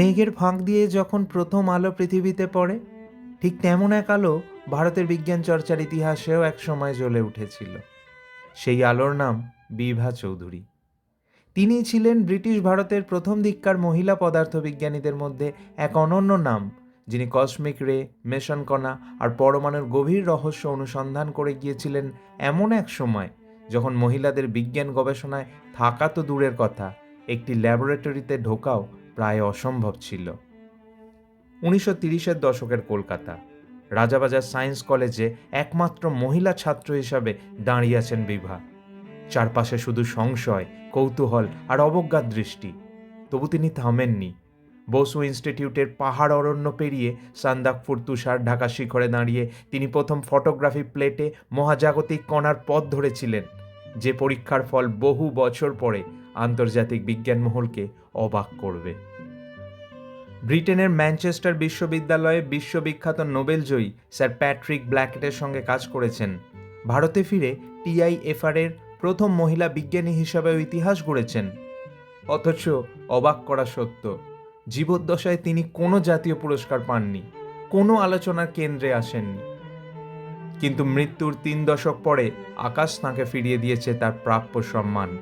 মেঘের ফাঁক দিয়ে যখন প্রথম আলো পৃথিবীতে পড়ে, ঠিক তেমন এক আলো ভারতের বিজ্ঞান চর্চার ইতিহাসেও এক সময় জ্বলে উঠেছিল। সেই আলোর নাম বিভা চৌধুরী। তিনি ছিলেন ব্রিটিশ ভারতের প্রথম দিককার মহিলা পদার্থবিজ্ঞানীদের মধ্যে এক অনন্য নাম, যিনি কসমিক রে, মেশন কণা আর পরমাণুর গভীর রহস্য অনুসন্ধান করে গিয়েছিলেন এমন এক সময় যখন মহিলাদের বিজ্ঞান গবেষণায় থাকা তো দূরের কথা, একটি ল্যাবরেটরিতে ঢোকাও প্রায় অসম্ভব ছিল। উনিশশো তিরিশের দশকের কলকাতা, রাজাবাজার সায়েন্স কলেজে একমাত্র মহিলা ছাত্র হিসাবে দাঁড়িয়ে আছেন বিভা। চারপাশে শুধু সংশয়, কৌতূহল আর অবজ্ঞার দৃষ্টি। তবু তিনি থামেননি। বসু ইনস্টিটিউটের পাহাড় অরণ্য পেরিয়ে সান্দাকপুর তুষার ঢাকা শিখরে দাঁড়িয়ে তিনি প্রথম ফটোগ্রাফি প্লেটে মহাজাগতিক কণার পথ ধরেছিলেন, যে পরীক্ষার ফল বহু বছর পরে আন্তর্জাতিক বিজ্ঞান মহলকে অবাক করবে। ব্রিটেনের ম্যানচেস্টার বিশ্ববিদ্যালয়ে বিশ্ববিখ্যাত নোবেলজয়ী স্যার প্যাট্রিক ব্ল্যাকেটের সঙ্গে কাজ করেছেন। ভারতে ফিরে টিআইএফআর এর প্রথম মহিলা বিজ্ঞানী হিসাবেও ইতিহাস গড়েছেন। অথচ অবাক করা সত্য, জীবদ্দশায় তিনি কোনো জাতীয় পুরস্কার পাননি, কোনো আলোচনার কেন্দ্রে আসেননি। কিন্তু মৃত্যুর তিন দশক পরে আকাশ তাঁকে ফিরিয়ে দিয়েছে তার প্রাপ্য সম্মান।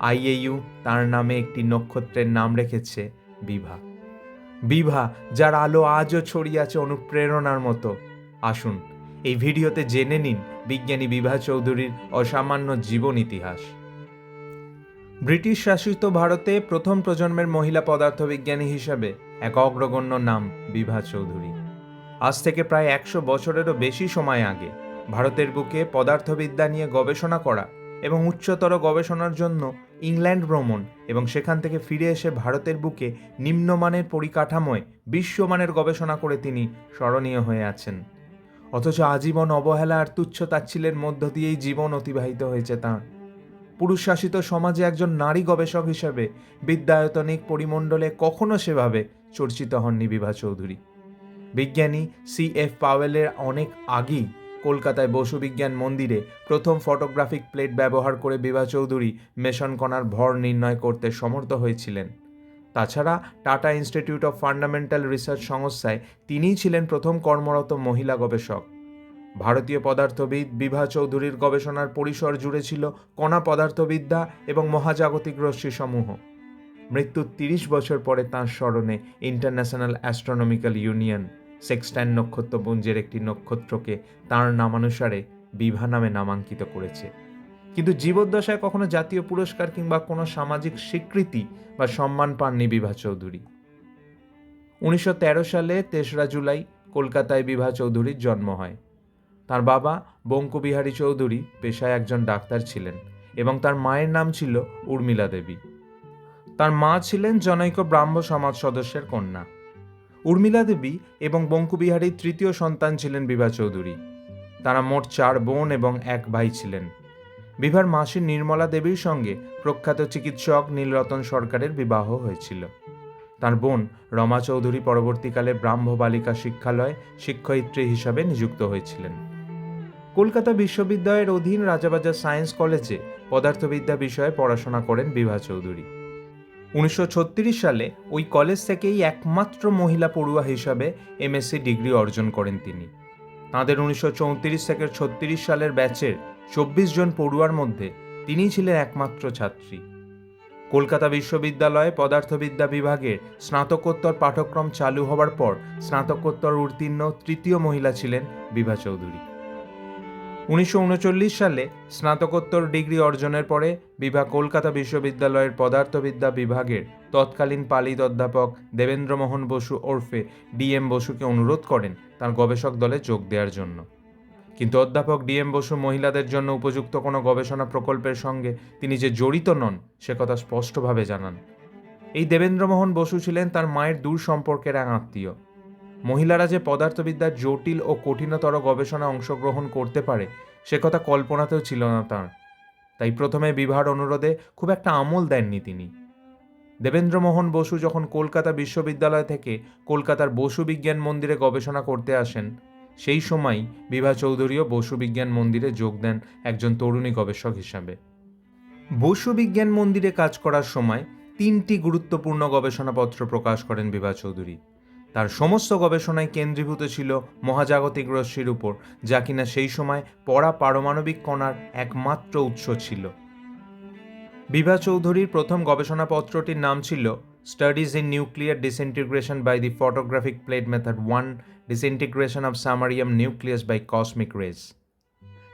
আইএইউ তার নামে একটি নক্ষত্রের নাম রেখেছে বিভা। বিভা, যার আলো আজও ছড়িয়ে আছে অনুপ্রেরণার মতো। আসুন, এই ভিডিওতে জেনে নিন বিজ্ঞানী বিভা চৌধুরীর অসামান্য জীবন ইতিহাস। ব্রিটিশ শাসিত ভারতে প্রথম প্রজন্মের মহিলা পদার্থবিজ্ঞানী হিসাবে এক অগ্রগণ্য নাম বিভা চৌধুরী। আজ থেকে প্রায় একশো বছরেরও বেশি সময় আগে ভারতের বুকে পদার্থবিদ্যা নিয়ে গবেষণা করা এবং উচ্চতর গবেষণার জন্য ইংল্যান্ড ভ্রমণ এবং সেখান থেকে ফিরে এসে ভারতের বুকে নিম্নমানের পরিকাঠামোয় বিশ্বমানের গবেষণা করে তিনি স্মরণীয় হয়ে আছেন। অথচ আজীবন অবহেলা আর তুচ্ছ তাচ্ছিলের মধ্য দিয়েই জীবন অতিবাহিত হয়েছে তাঁর। পুরুষ শাসিত সমাজে একজন নারী গবেষক হিসেবে বিদ্যায়তনিক পরিমণ্ডলে কখনো সেভাবে চর্চিত হননি বিভা চৌধুরী। বিজ্ঞানী সি এফ পাওয়েলের অনেক আগেই কলকাতায় বসু বিজ্ঞান মন্দিরে প্রথম ফটোগ্রাফিক প্লেট ব্যবহার করে বিভা চৌধুরী মেশন কণার ভর নির্ণয় করতে সমর্থ হয়েছিলেন। তাছাড়া Tata institute of fundamental research সংস্থায় তিনিই ছিলেন প্রথম কর্মরত মহিলা গবেষক। ভারতীয় পদার্থবিদ বিভা চৌধুরীর গবেষণার পরিসর জুড়ে ছিল কণা পদার্থবিদ্যা এবং মহাজাগতিক রশ্মিসমূহ। মৃত্যুর তিরিশ বছর পরে তাঁর স্মরণে ইন্টারন্যাশনাল অ্যাস্ট্রোনমিক্যাল ইউনিয়ন। সেক্সটাইন নক্ষত্রপুঞ্জের একটি নক্ষত্রকে তাঁর নামানুসারে বিভা নামে নামাঙ্কিত করেছে। কিন্তু জীবদ্দশায় কখনো জাতীয় পুরস্কার কিংবা কোনো সামাজিক স্বীকৃতি বা সম্মান পাননি বিভা চৌধুরী। উনিশশো তেরো সালে তেসরা জুলাই কলকাতায় বিভা চৌধুরীর জন্ম হয়। তার বাবা বঙ্কুবিহারী চৌধুরী পেশায় একজন ডাক্তার ছিলেন এবং তার মায়ের নাম ছিল উর্মিলা দেবী। তার মা ছিলেন জনৈক ব্রাহ্ম সমাজ সদস্যের কন্যা। উর্মিলা দেবী এবং বঙ্কুবিহারীর তৃতীয় সন্তান ছিলেন বিভা চৌধুরী। তারা মোট চার বোন এবং এক ভাই ছিলেন। বিভার মাসি নির্মলা দেবীর সঙ্গে প্রখ্যাত চিকিৎসক নীলরতন সরকারের বিবাহ হয়েছিল। তার বোন রমা চৌধুরী পরবর্তীকালে ব্রাহ্ম বালিকা শিক্ষালয় শিক্ষয়িত্রী হিসাবে নিযুক্ত হয়েছিলেন। কলকাতা বিশ্ববিদ্যালয়ের অধীন রাজাবাজার সায়েন্স কলেজে পদার্থবিদ্যা বিষয়ে পড়াশোনা করেন বিভা চৌধুরী। উনিশশো ছত্রিশ সালে ওই কলেজ থেকেই একমাত্র মহিলা পড়ুয়া হিসাবে এমএসসি ডিগ্রি অর্জন করেন তিনি। তাঁদের উনিশশো চৌত্রিশ থেকে ছত্রিশ সালের ব্যাচের চব্বিশ জন পড়ুয়ার মধ্যে তিনিই ছিলেন একমাত্র ছাত্রী। কলকাতা বিশ্ববিদ্যালয়ে পদার্থবিদ্যা বিভাগের স্নাতকোত্তর পাঠ্যক্রম চালু হওয়ার পর স্নাতকোত্তর উত্তীর্ণ তৃতীয় মহিলা ছিলেন বিভা চৌধুরী। উনিশশো উনচল্লিশ সালে স্নাতকোত্তর ডিগ্রি অর্জনের পরে বিভা কলকাতা বিশ্ববিদ্যালয়ের পদার্থবিদ্যা বিভাগের তৎকালীন পালিত অধ্যাপক দেবেন্দ্রমোহন বসু ওরফে ডিএম বসুকে অনুরোধ করেন তার গবেষক দলে যোগ দেওয়ার জন্য। কিন্তু অধ্যাপক ডিএম বসু মহিলাদের জন্য উপযুক্ত কোনো গবেষণা প্রকল্পের সঙ্গে তিনি যে জড়িত নন, সে কথা স্পষ্টভাবে জানান। এই দেবেন্দ্রমোহন বসু ছিলেন তার মায়ের দূর সম্পর্কের এক আত্মীয়। মহিলারা যে পদার্থবিদ্যার জটিল ও কঠিনতর গবেষণা অংশগ্রহণ করতে পারে, সে কথা কল্পনাতেও ছিল না তাঁর। তাই প্রথমে বিবাহর অনুরোধে খুব একটা আমল দেননি তিনি। দেবেন্দ্রমোহন বসু যখন কলকাতা বিশ্ববিদ্যালয় থেকে কলকাতার বসু বিজ্ঞান মন্দিরে গবেষণা করতে আসেন, সেই সময়ই বিভা চৌধুরীও বসু বিজ্ঞান মন্দিরে যোগ দেন একজন তরুণী গবেষক হিসাবে। বসু বিজ্ঞান মন্দিরে কাজ করার সময় তিনটি গুরুত্বপূর্ণ গবেষণাপত্র প্রকাশ করেন বিভা চৌধুরী। তার সমস্ত গবেষণায় কেন্দ্রীভূত ছিল মহাজাগতিক রশ্মির উপর, যা কিনা সেই সময় পড়া পারমাণবিক কণার একমাত্র উৎস ছিল। বিভা চৌধুরীর প্রথম গবেষণাপত্রটির নাম ছিল studies in nuclear disintegration by the photographic plate method one disintegration of samarium nucleus by cosmic rays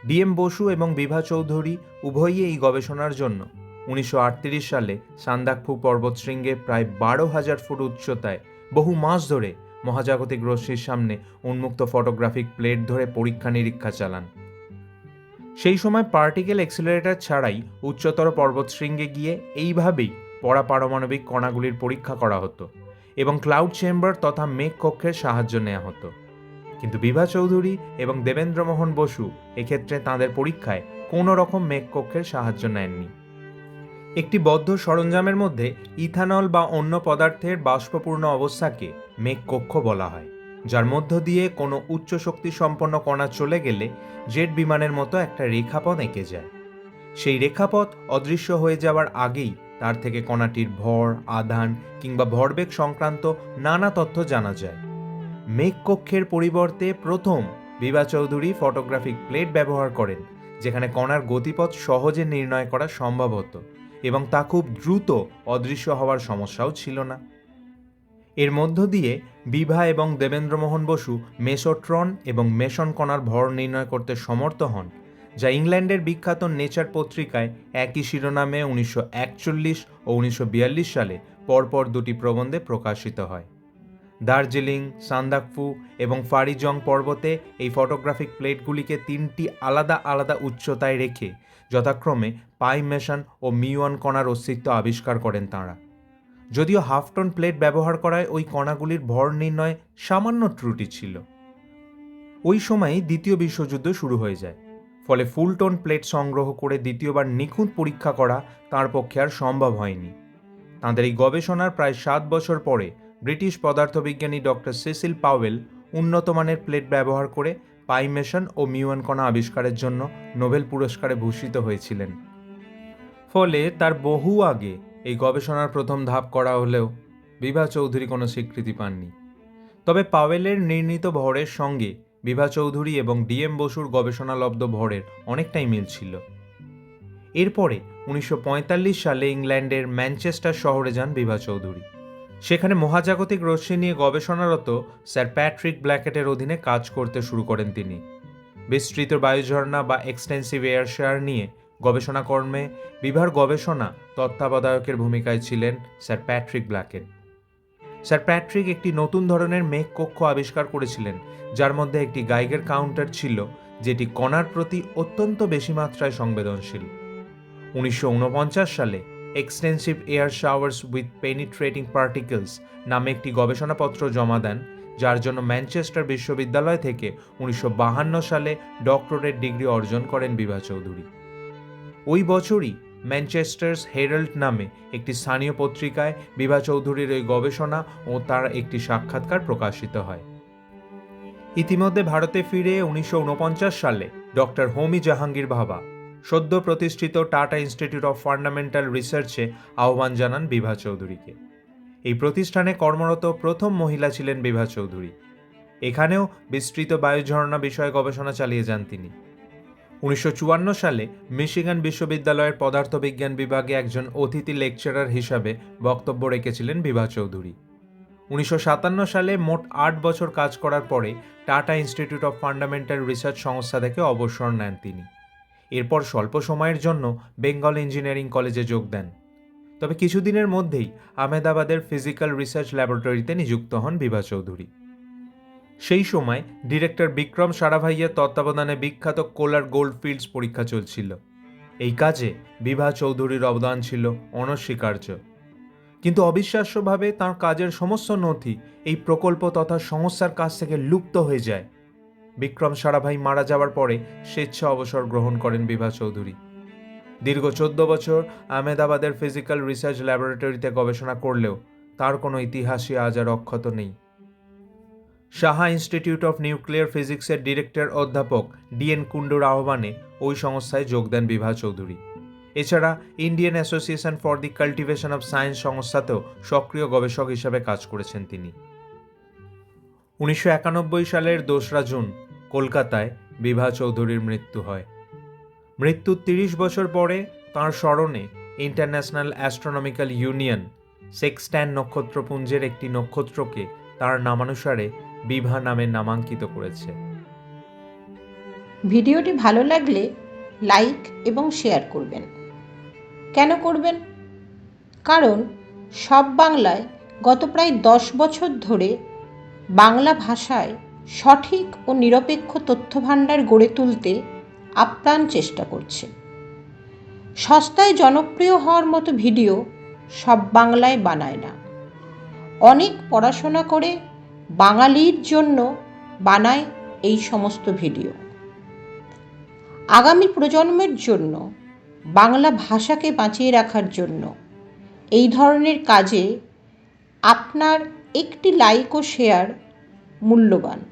D M Basu এবং বিভা চৌধুরী উভয়ই এই গবেষণার জন্য। উনিশশো আটত্রিশ সালে সান্দাকফু পর্বতশৃঙ্গে প্রায় বারো হাজার ফুট উচ্চতায় বহু মাস ধরে মহাজাগতিক রশ্মির সামনে উন্মুক্ত ফটোগ্রাফিক প্লেট ধরে পরীক্ষা নিরীক্ষা চালান। সেই সময় পার্টিকেল এক্সিলারেটর ছাড়াই উচ্চতর পর্বতশৃঙ্গে গিয়ে এইভাবেই পড়া পারমাণবিক কণাগুলির পরীক্ষা করা হতো এবং ক্লাউড চেম্বার তথা মেঘ কক্ষের সাহায্য নেওয়া হতো। কিন্তু বিভা চৌধুরী এবং দেবেন্দ্রমোহন বসু এক্ষেত্রে তাঁদের পরীক্ষায় কোনো রকম মেঘ কক্ষের সাহায্য নেননি। একটি বদ্ধ সরঞ্জামের মধ্যে ইথানল বা অন্য পদার্থের বাষ্পপূর্ণ অবস্থাকে মেঘ কক্ষ বলা হয়, যার মধ্য দিয়ে কোনো উচ্চ শক্তি সম্পন্ন কণা চলে গেলে জেট বিমানের মতো একটা রেখাপথ এঁকে যায়। সেই রেখাপথ অদৃশ্য হয়ে যাওয়ার আগেই তার থেকে কণাটির ভর, আধান কিংবা ভরবেগ সংক্রান্ত নানা তথ্য জানা যায়। মেঘ কক্ষের পরিবর্তে প্রথম বিভা চৌধুরী ফটোগ্রাফিক প্লেট ব্যবহার করেন, যেখানে কণার গতিপথ সহজে নির্ণয় করা সম্ভব হতো। এবং তা খুব দ্রুত অদৃশ্য হওয়ার সমস্যাও ছিল না। এর মধ্য দিয়ে বিভা এবং দেবেন্দ্রমোহন বসু মেসোট্রন এবং মেশন কণার ভর নির্ণয় করতে সমর্থ হন, যা ইংল্যান্ডের বিখ্যাত নেচার পত্রিকায় একই শিরোনামে উনিশশো একচল্লিশ ও উনিশশো বিয়াল্লিশ সালে পরপর দুটি প্রবন্ধে প্রকাশিত হয়। দার্জিলিং, সান্দাকফু এবং ফারিজং পর্বতে এই ফটোগ্রাফিক প্লেটগুলিকে তিনটি আলাদা আলাদা উচ্চতায় রেখে যথাক্রমে পাই মেশন ও মিওয়ান কণার অস্তিত্ব আবিষ্কার করেন তাঁরা। যদিও হাফটন প্লেট ব্যবহার করায় ওই কণাগুলির ভর নির্ণয় সামান্য ত্রুটি ছিল। ওই সময়ই দ্বিতীয় বিশ্বযুদ্ধ শুরু হয়ে যায়। ফলে ফুলটন প্লেট সংগ্রহ করে দ্বিতীয়বার নিখুঁত পরীক্ষা করা তার পক্ষে আর সম্ভব হয়নি। তাঁদের এই গবেষণার প্রায় সাত বছর পরে ব্রিটিশ পদার্থবিজ্ঞানী ডক্টর সেসিল পাওয়েল উন্নতমানের প্লেট ব্যবহার করে পাইমেশন ও মিউয়ান কণা আবিষ্কারের জন্য নোবেল পুরস্কারে ভূষিত হয়েছিলেন। ফলে তার বহু আগে এই গবেষণার প্রথম ধাপ করা হলেও বিভা চৌধুরী কোনো স্বীকৃতি পাননি। তবে পাওয়েলের নির্ণীত ভরের সঙ্গে বিভা চৌধুরী এবং ডিএম বসুর গবেষণালব্ধ ভরের অনেকটাই মিল ছিল। এরপরে উনিশশো পঁয়তাল্লিশ সালে ইংল্যান্ডের ম্যানচেস্টার শহরে যান বিভা চৌধুরী। সেখানে মহাজাগতিক রশ্মি নিয়ে গবেষণারত স্যার প্যাট্রিক ব্ল্যাকেটের অধীনে কাজ করতে শুরু করেন তিনি। বিস্তৃত বায়ুঝর্ণা বা এক্সটেন্সিভ এয়ার শেয়ার নিয়ে গবেষণা কর্মে বিভার গবেষণা তত্ত্বাবধায়কের ভূমিকায় ছিলেন sir Patrick Blackett. Sir Patrick একটি নতুন ধরনের মেঘ কক্ষ আবিষ্কার করেছিলেন, যার মধ্যে একটি গাইগের কাউন্টার ছিল, যেটি কণার প্রতি অত্যন্ত বেশি মাত্রায় সংবেদনশীল। উনিশশো ঊনপঞ্চাশ সালে extensive air showers with penetrating particles নামে একটি গবেষণাপত্র জমা দেন, যার জন্য ম্যানচেস্টার বিশ্ববিদ্যালয় থেকে উনিশশো সালে ডক্টরেট ডিগ্রি অর্জন করেন বিভা চৌধুরী। ওই বছরই ম্যানচেস্টার্স হেরাল্ড নামে একটি স্থানীয় পত্রিকায় বিভা চৌধুরীর ওই গবেষণা ও তার একটি সাক্ষাৎকার প্রকাশিত হয়। ইতিমধ্যে ভারতে ফিরে উনিশশো ঊনপঞ্চাশ সালে ডক্টর হোমি জাহাঙ্গীর ভাবা সদ্য প্রতিষ্ঠিত টাটা ইনস্টিটিউট অফ ফান্ডামেন্টাল রিসার্চে আহ্বান জানান বিভা চৌধুরীকে। এই প্রতিষ্ঠানে কর্মরত প্রথম মহিলা ছিলেন বিভা চৌধুরী। এখানেও বিস্তৃত বায়ুঝর্ণা বিষয়ে গবেষণা চালিয়ে যান তিনি। উনিশশো চুয়ান্ন সালে মিশিগান বিশ্ববিদ্যালয়ের পদার্থবিজ্ঞান বিভাগে একজন অতিথি লেকচারার হিসাবে বক্তব্য রেখেছিলেন বিভা চৌধুরী। উনিশশো সাতান্ন সালে মোট আট বছর কাজ করার পরে Tata institute of fundamental research সংস্থা থেকে অবসর নেন তিনি। এরপর স্বল্প সময়ের জন্য বেঙ্গল ইঞ্জিনিয়ারিং কলেজে যোগ দেন। তবে কিছুদিনের মধ্যেই আহমেদাবাদের ফিজিক্যাল রিসার্চ ল্যাবরেটরিতে নিযুক্ত হন বিভা চৌধুরী। সেই সময় ডিরেক্টর বিক্রম সারাভাইয়ের তত্ত্বাবধানে বিখ্যাত কোলার গোল্ড ফিল্ডস পরীক্ষা চলছিল। এই কাজে বিভা চৌধুরীর অবদান ছিল অনস্বীকার্য। কিন্তু অবিশ্বাস্যভাবে তার কাজের সমস্ত নথি এই প্রকল্প তথা সংস্থার কাছ থেকে লুপ্ত হয়ে যায়। বিক্রম সারাভাই মারা যাওয়ার পরে স্বেচ্ছা অবসর গ্রহণ করেন বিভা চৌধুরী। দীর্ঘ চোদ্দ বছর আহমেদাবাদের ফিজিক্যাল রিসার্চ ল্যাবরেটরিতে গবেষণা করলেও তার কোনো ইতিহাসই আজ আর অক্ষত নেই। সাহা ইনস্টিটিউট অফ নিউক্লিয়ার ফিজিক্সের ডিরেক্টর অধ্যাপক ডিএন কুণ্ডুর আহ্বানে ওই সংস্থায় যোগ দেন বিভা চৌধুরী। এছাড়া Indian association for the cultivation of science সংস্থাতেও সক্রিয় গবেষক হিসাবে কাজ করেছেন তিনি। উনিশশো একানব্বই সালের দোসরা জুন কলকাতায় বিভা চৌধুরীর মৃত্যু হয়। মৃত্যুর তিরিশ বছর পরে তাঁর স্মরণে ইন্টারন্যাশনাল অ্যাস্ট্রোনমিক্যাল ইউনিয়ন সেক্সট্যান নক্ষত্রপুঞ্জের একটি নক্ষত্রকে তার নামানুসারে বিভা নামে নামাঙ্কিত করেছে। ভিডিওটি ভালো লাগলে লাইক এবং শেয়ার করবেন। কেন করবেন? কারণ সব বাংলায় গত প্রায় দশ বছর ধরে বাংলা ভাষায় সঠিক ও নিরপেক্ষ তথ্যভাণ্ডার গড়ে তুলতে আপ্রাণ চেষ্টা করছে। সস্তায় জনপ্রিয় হওয়ার মতো ভিডিও সব বাংলায় বানায় না। অনেক পড়াশোনা করে বাঙালির জন্য বানায় এই সমস্ত ভিডিও। আগামী প্রজন্মের জন্য, বাংলা ভাষাকে বাঁচিয়ে রাখার জন্য এই ধরনের কাজে আপনার একটি লাইক ও শেয়ার মূল্যবান।